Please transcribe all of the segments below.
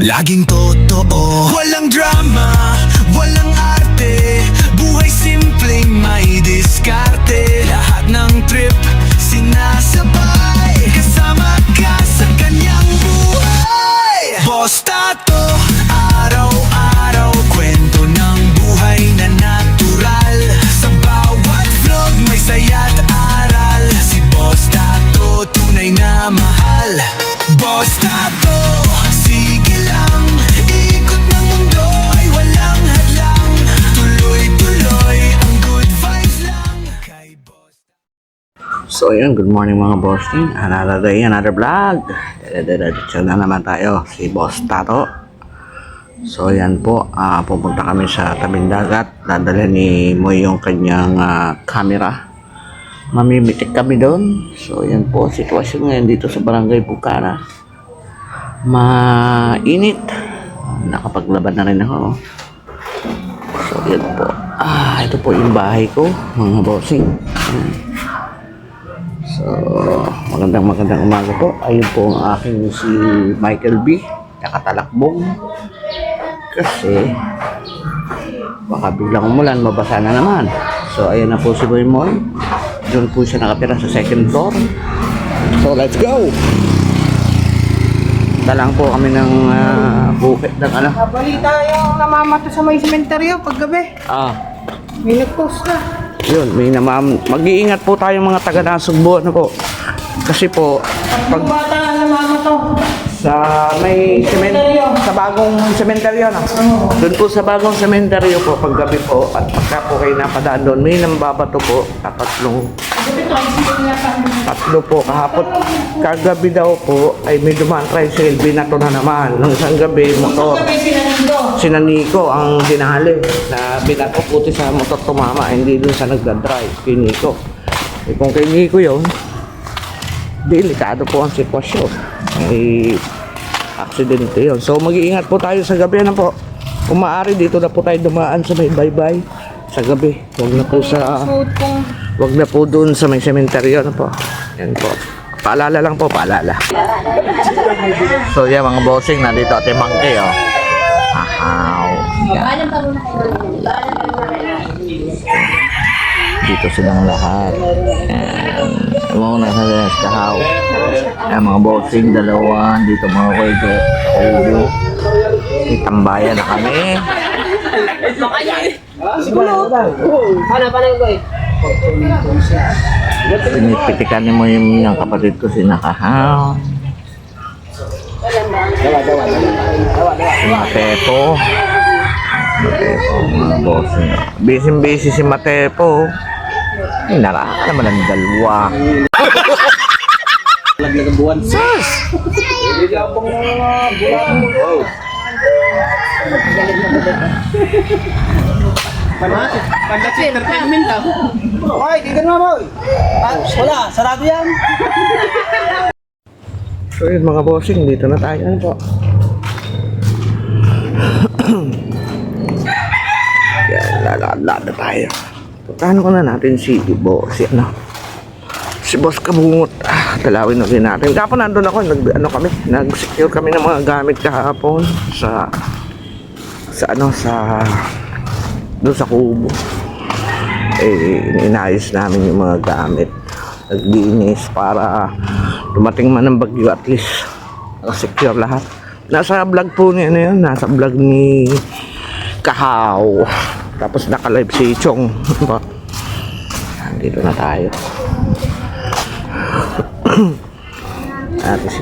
Laging totoo. Walang drama, So yun, good morning mga boss team. Another day, another vlog. Diretso na naman tayo, si Boss Tato. So yan po, ah, pupunta kami sa tabing dagat. Dadala ni Moy yung kanyang ah, camera. Mamimitik kami doon. So yan po, sitwasyon ngayon dito sa Barangay Bukana. Mainit. Nakapaglaban na rin ako. So yan po. Ah, ito po yung bahay ko, mga bossing. Ayan. So, magandang magandang umaga po. Ayun po ang aking si Michael B. Nakatalakbong. Kasi, baka biglang umulan, mabasa na naman. So, ayun na po si Boy Moy. Doon po siya nakatira sa second floor. So, let's go! Dalang po kami ng uh, bukit ng ano. Balita yung namamato sa may sementeryo paggabi. Ah, May nag-post na. Yun, may namam... Mag-iingat po tayo mga taga Nasugbo, ano po. Kasi po, pag bata na namamato. sa may sement sa bagong sementeryo no? Doon po sa bagong sementeryo po paggabi po at pagka po kayo napadaan doon may nambabato po tricycle niya sa amin. Tatlo po kahapon kagabi daw po ay may dumaan tricycle binato na naman. Nung isang gabi motor. Gabi sila nito. sina Nico ang dinali na binato. Puti sa motor tumama hindi dun sa nagdadrive. Kay Nico eh, kung kay Nico yun delikado po ang sitwasyon. May aksidente yun. So mag-iingat po tayo sa gabi. Ano po? Kung maaari dito na po tayo dumaan sa may bye-bye sa gabi. Huwag na po sa Suot kong Wag na po doon sa may sementeryo na po. Yan po. Paalala lang po, paalala. So yan mga bossing, nandito ate Monkey oh. Ahaw. Dito silang lahat. Yan. Mga nasa sa kahaw. Yan mga bossing, dalawa. Dito mga kwento. Ulo. Itambayan na kami. Pinipitikan mo yung, yung kapatid ko si Nakahaw. Si Matepo. Matepo, mga boss. Busy-busy si Matepo. Ay, naraka naman ang dalawa. Sus! Pandasit entertainment daw. Hoy, tignan mo mo. Ah, wala, sarado yan. So yun mga bossing, dito na tayo. Ano po? Yan, lalakad na tayo. Puntahan ko na natin si Bo, si ano, si Boss Kabungot. Ah, talawin na rin natin. Kapon nandun ako, nag, ano kami, nag-secure kami ng mga gamit kahapon sa, sa ano, sa, doon sa kubo. Eh, inayos namin yung mga gamit. Naglinis para dumating man ng bagyo at least secure lahat. Nasa vlog po niya na yun, nasa vlog ni Kahaw. Tapos naka-live si Chong. Dito na tayo. Ate si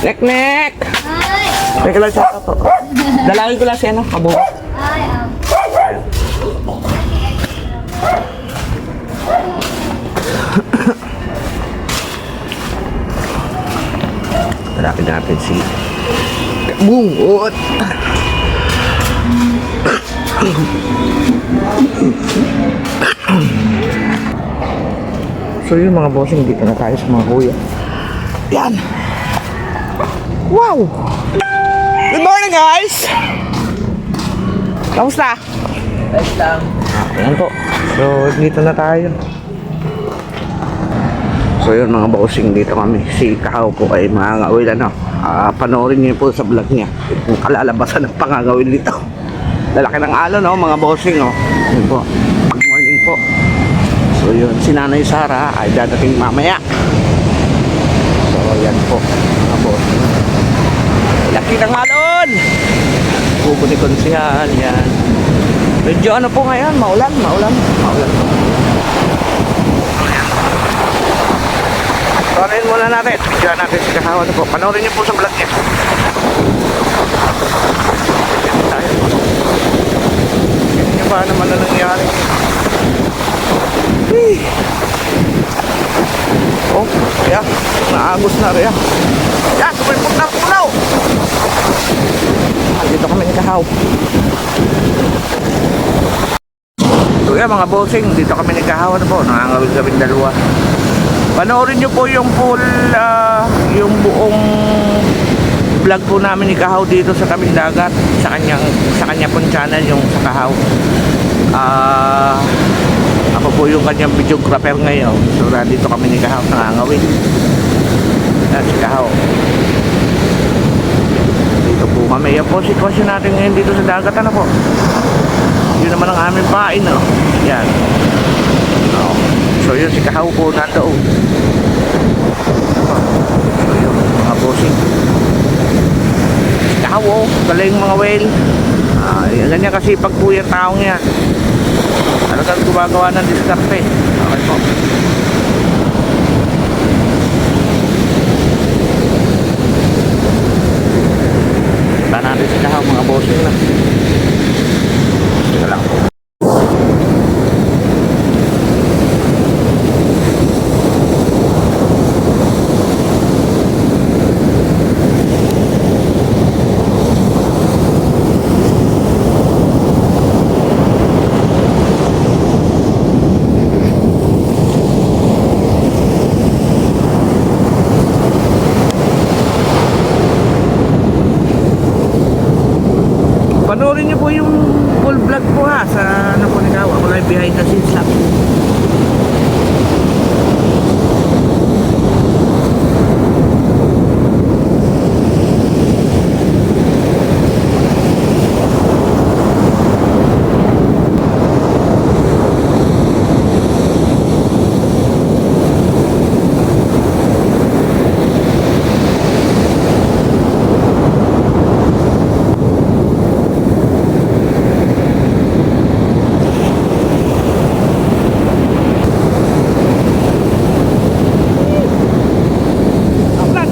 Niknik. Nek-nek! Teka lang siya to. Dalawin ko lang siya, no? Kabo. Hanapin natin si Bungot. so yun mga bossing, dito na tayo sa mga kuya. Yan! Wow! Good morning guys! Kamusta? Best lang. Ayan po. So, dito na tayo. So yun mga bossing dito kami. Si Kao po ay mangangawil ano. Ah, panoorin niyo po sa vlog niya. Kung kalalabasan ng pangangawil dito. Lalaki ng alon no mga bossing oh. Yun po. Good morning po. So yun, si Nanay Sara ay dadating mamaya. So yan po mga. Laki ng alon! Bubo ni Konsyal, yan. Medyo ano po ngayon, maulan, maulan, maulan po. Panoorin muna natin. Bigyan natin si Kahawa na po. Panoorin niyo po sa vlog niya. Yan tayo. Ba naman na nangyari? Hey. Oh, kaya. Naagos na rin. Yan, sumipot na punaw. Dito kami ni Kahaw. So yan mga bossing, dito kami ni Kahawa na po. Nangangawin kami dalawa. Panoorin nyo po yung full, ah, yung buong vlog po namin ni Kahaw dito sa tabing dagat sa kanyang sa kanya pong channel yung sa Kahaw. Ah, ako po yung kanyang videographer ngayon. So dito kami ni Kahaw nangangawin. Yan si Kahaw. Dito po. Yan sitwasyon natin ngayon dito sa dagat. Ano po? Yun naman ang aming pain. No? Yan. Oh. So yun si Kahaw po nandoon. So yun mga bossing. Si Kahaw oh, galing mga whale. Ah, ganyan kasi pag po yung taong yan. Talagang gumagawa ng diskarte. Okay po. Ba natin si Kahaw mga bossing na. Ito lang po yung full vlog po ha sa ano po ni Kawa. Ako lang behind the scenes lang. Upload!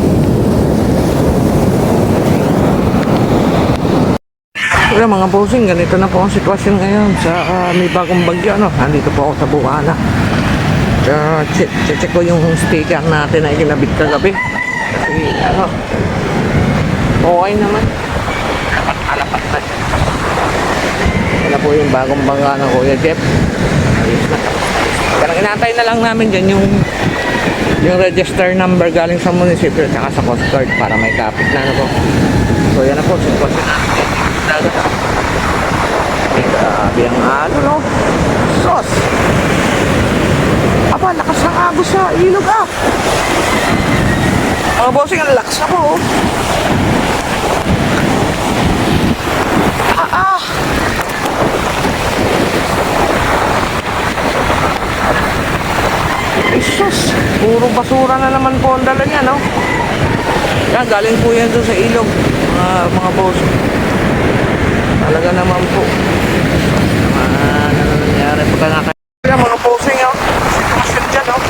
Kaya mga bossing, ganito na po ang sitwasyon ngayon sa ah, may bagong bagyo. Ano? Nandito po ako sa Bukana. Uh, check, check ko yung sticker natin na ikinabit kagabi. Kasi ano, okay naman. Dapat alapat na siya. Yan po yung bagong bangga ng Kuya Jeff. Ayos na. Kaya inantay na lang namin dyan yung yung register number galing sa munisipyo at sa Coast Guard para may kapit na ano po. So yan na po, sitwasyon natin dagat. Grabe ang ano no. Sos! Aba, lakas ng agos sa ilog ah. Mga bossing, ang lakas na po oh. Ah, ah. Isus, puro basura na naman po ang dala niya, no? Yan, galing po yan doon sa ilog, mga, mga boss. Talaga naman po. Ah, ano na nangyari pagka naka... Yan, mga bossing, oh. Sitwasyon dyan, oh.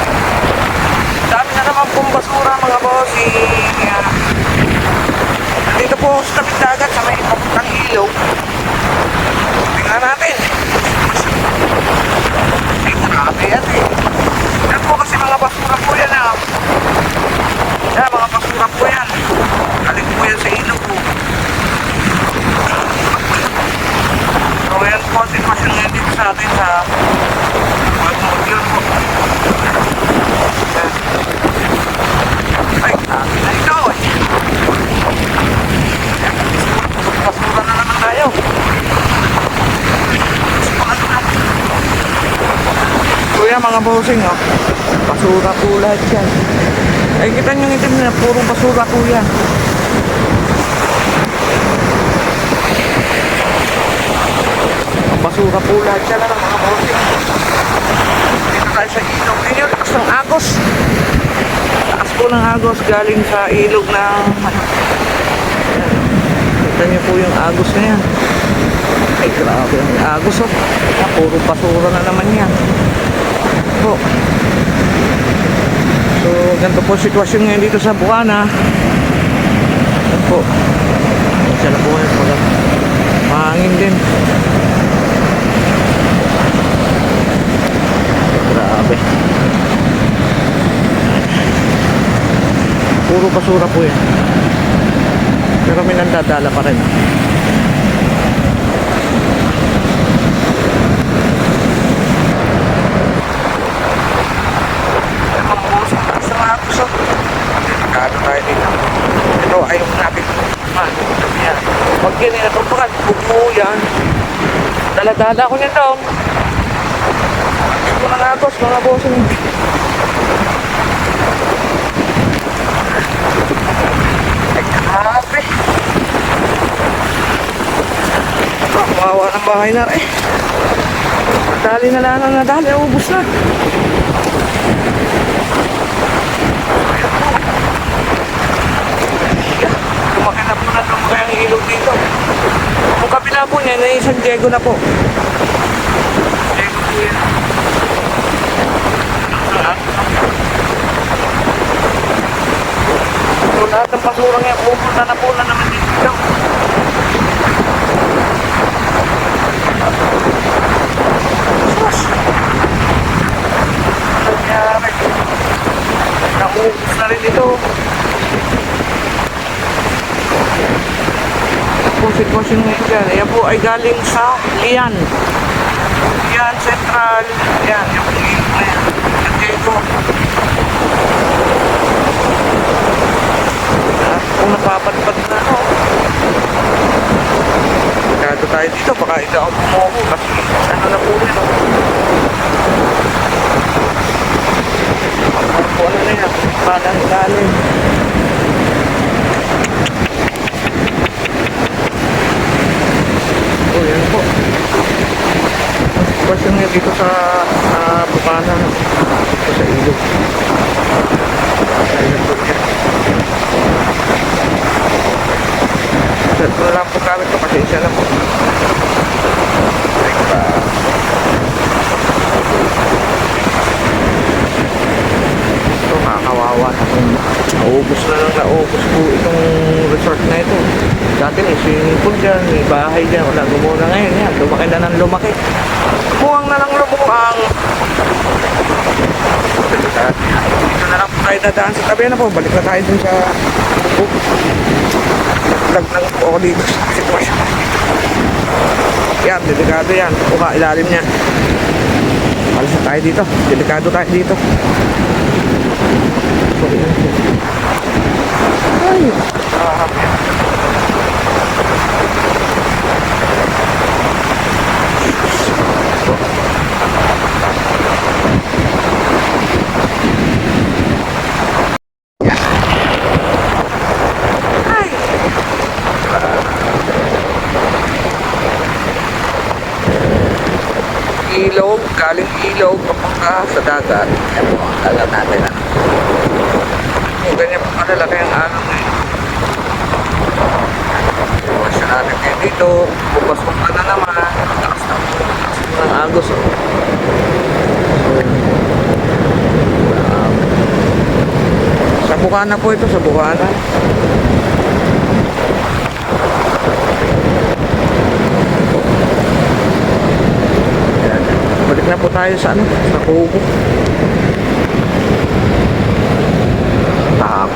Dami na naman pong basura, mga bossing. Yan. Dito po sa tabing dagat sa may papuntang ilog. Tingnan natin. Ay, grabe yan eh. Yan po kasi mga basura po yan ah. Yan, mga basura po yan. Galing po yan sa ilog po. konti naman siya dito sa atin sa bagong audio po. Ay, ah, sabi na ikaw eh. Na naman tayo. Kuya mga bossing oh. Pasura po lahat yan. Ay kita nyo itim na puro basura kuya. Basura po lahat yan, ano, mga bossing. Dito tayo sa ilog. Yung taas ng agos. Taas po ng agos galing sa ilog ng... Ayan. Kita nyo po yung agos na yan. Ay, grabe ang agos, oh. Puro basura na naman yan. Po. So, ganito po sitwasyon ngayon dito sa Buana. Yan po. Isa na po ngayon pag mahangin din. Grabe. Puro basura po yan. Pero may nandadala pa rin. Mambusan tayo sa mga puso. Delikado tayo dito. Ito ayaw natin. Man, yan. Pag ay. Dala-dala ko niyan dong. Ito ng agos, mga bossing. Ay, grabe. Mawawa ng bahay na rin. Dali na lang ang nadali, ubus na. Lumaki na po na lumaki ang ilog dito. Kung kabila po niya, na San Diego na po. Diego po yan. So lahat ng basura ngayon, pupunta na po na naman dito. Sus! Ano nangyari? Naubos na rin ito. sitwasyon ngayon dyan. Ayan po ay galing sa Lian. Lian Central. Ayan, yung ilog na yan. At kung napapadpad na ako. Kado tayo dito. Baka ikaw ang tumuho kasi ano na po yan. Ako ano na yan. Parang galing. Oh, yan po. Sitwasyon niya dito sa uh, Bukana, sa ilog. Ayun po yan. Cellphone lang po gamit ko, pasensya na po. Ay, pa. Ito, nakakawawa na kung naubos na lang naubos po itong resort na ito. Dati may swimming pool dyan, may bahay dyan, wala gumuna ngayon yan. Lumaki na ng lumaki. Buwang na lang lumuang. Dito na lang po tayo dadaan sa tabi na po. Balik na tayo dun sa book. Vlog lang po dito sa sitwasyon. Yan, delikado yan. Buka, ilalim niya. Alas na tayo dito. Delikado tayo dito. So, Ay. Ilog, galing ilog, papunta sa dagat. Yan po, dagat natin. ah. Ganyan po malalaki ang alon ngayon. Iwas na natin kayo dito. Bukas kong ka na naman. Takas na. Takas po ng agos. Oh. Sa Bukana po ito, sa Bukana. Ayan. Balik na po tayo sa ano, sa Kubo. Tap.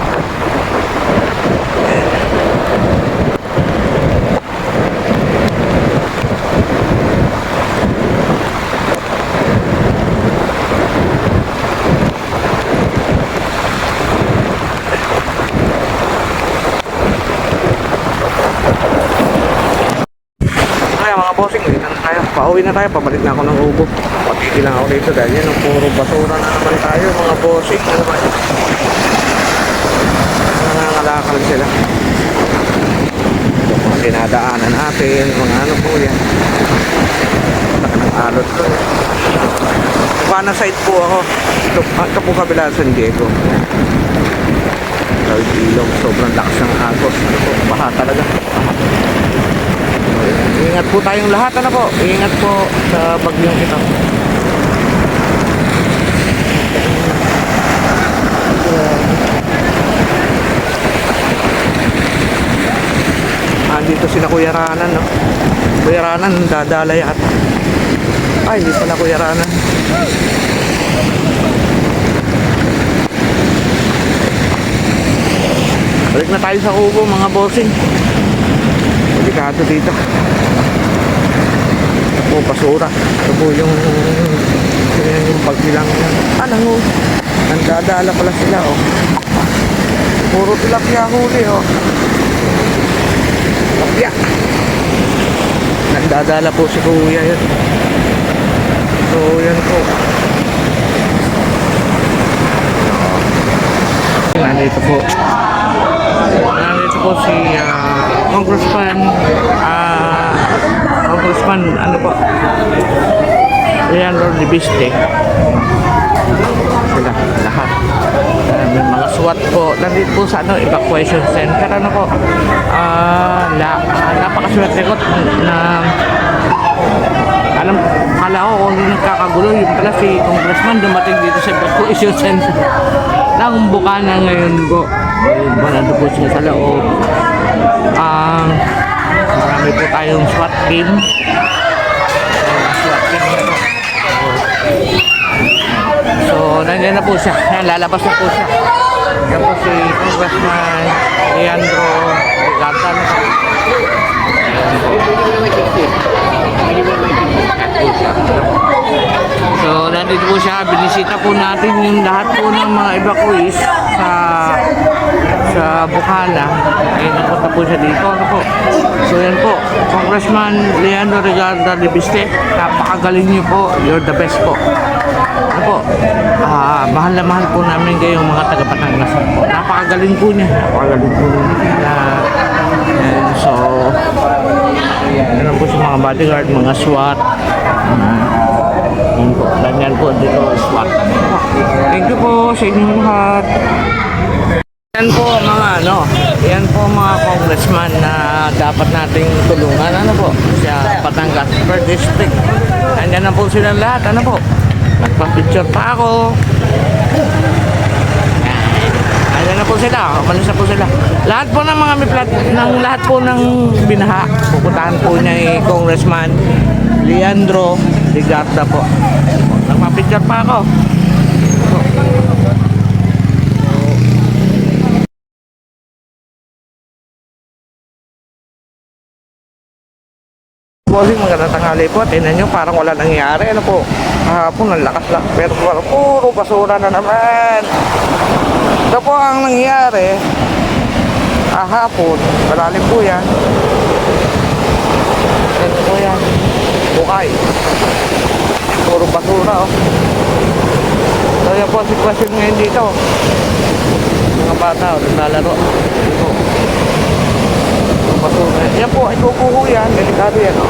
Kaya mga bossing, dito na tayo. Pauwi na tayo. Pabalik na ako ng ubo. Patigil lang ako dito dahil yan, puro basura na naman tayo, mga bossing. Ano ba? Nangangalakal sila. Yung mga dinadaanan natin, mga ano po yan. Laki ng alot ko. Bukana side po ako. Ito, ito po kabila San Diego. Tawid ilog, sobrang lakas ng agos. Ano po, baha talaga. Ingat po tayong lahat, ano po? Ingat po sa bagyong ito. Andito sila Kuya Ranan, no? Kuya Ranan, dadalay at... Ay, hindi pala Kuya Ranan. Balik na tayo sa kubo, mga bossing. Delikado dito. Ito po, basura. Ito po yung... Yan yung bag nilang... Ah, nangu... Nandadala pala sila, oh. Puro tilapia huli, oh. Tilapia. Nandadala po si Kuya yun. So, yan po. Nandito po. Nandito po si ah, Congressman ah, Congressman ano po? Leandro Libiste sila lahat. Ah, may mga SWAT po. Nandito po sa ano evacuation center ano po? Ah la, ah, napakaswerte ko na alam kala ko kung yung nagkakagulo yun pala si congressman dumating dito sa evacuation center. Ng bukana ngayon po nandun po siya sa loob. Ang marami po tayong SWAT team. SWAT so nandiyan na po siya. Ayan, lalabas na po siya. Yan po si congressman Leandro po So, nandito po siya. Binisita po natin yung lahat po ng mga evacuees sa sa Bukana. Eh, napunta po siya dito. Ano po? So, yan po. Congressman Leandro Regalda Libiste. Napakagaling niyo po. You're the best po. Ano po? Ah, mahal na mahal po namin kayong mga taga Batangas. Napakagaling po niya. Napakagaling po niya. And so, ano po sa mga bodyguard, mga SWAT. Yan po, ganyan po dito SWAT. Thank you po sa inyong lahat. Yan po mga ano, yan po mga congressman na dapat nating tulungan. Ano po, sa Batangas per district. Andyan na po sila lahat. Ano po, nagpa-picture pa ako. Ayan na po sila, umalis na po sila. Lahat po ng mga may plat, ng lahat po ng binaha, pupuntahan po niya ni Congressman Leandro Ligarda po. Nagpa-picture pa ako. Bossing, magandang tanghali po. Tingnan nyo, parang wala nangyari. Ano po? Kahapon, ang lakas lang. Pero parang puro basura na naman. Ito po ang nangyari. Kahapon, malalim po yan. Ito po yan. Bukay. Puro basura, oh. So, yan po ang sitwasyon ngayon dito. Mga bata, oh, naglalaro. Ito basura. Yan po, po yan. Delikado yan, oh.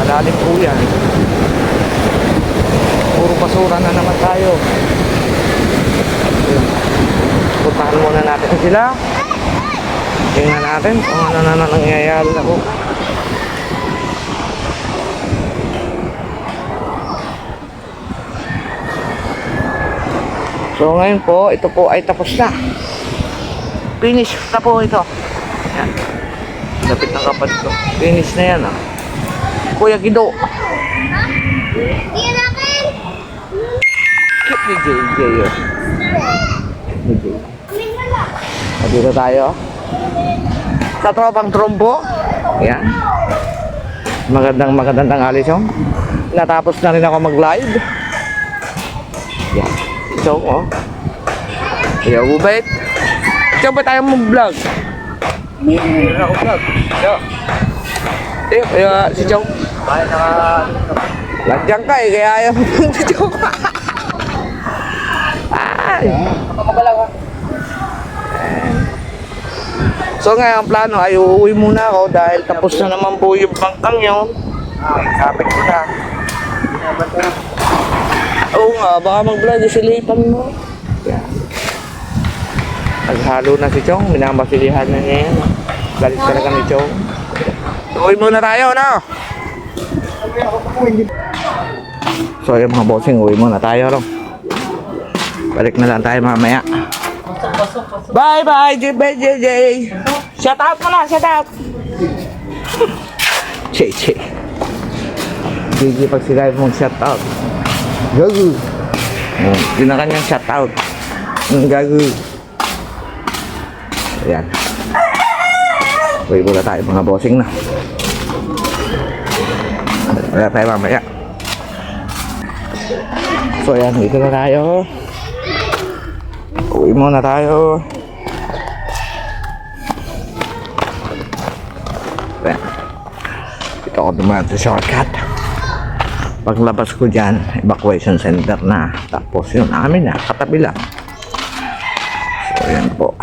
Malalim po yan. Basura na naman tayo. Puntahan muna natin sila. Tingnan natin kung ano na na nangyayari na po. So ngayon po, ito po ay tapos na. Finish na po ito. Yan. Lapit ng kapatid ko. Finish na yan ah. Kuya Gido. JJ JJ. Ah, Dito tayo. Sa tropang trombo. Yan. Magandang magandang tanghali siyong. Natapos na rin ako mag-live. Yan. So, oh. Kaya ubait. Ikaw ba tayo mag-vlog? Meron ako vlog. Yo. Eh, si naka... Nandiyan ka eh, kaya ayaw si Chong. So ngayon, ang plano ay uuwi muna ako dahil tapos na naman po yung bangkang yun. Kapit ko na. Oo nga, baka mag-vlog si Leighton mo. Yan. Naghalo na si Chong, minamasulihan na niya yan. Galit talaga ni Chong. Uwi muna tayo, no? So yung mga bossing, uwi muna tayo, no? Balik na lang tayo mamaya. Bye bye, JJ. Shout out mo na, shout out. JJ. JJ pag sila mong shout out. Gagu. Oh, yun ang kanyang shout out. Mm, Gagu. Ayan. Uwi muna tayo mga bossing na. Wala tayo mamaya. So ayan, dito na tayo. Uwi muna tayo. Dito ako dumaan sa shortcut. Paglabas ko dyan, evacuation center na. Tapos yun, amin na, katabi lang. So, ayan po.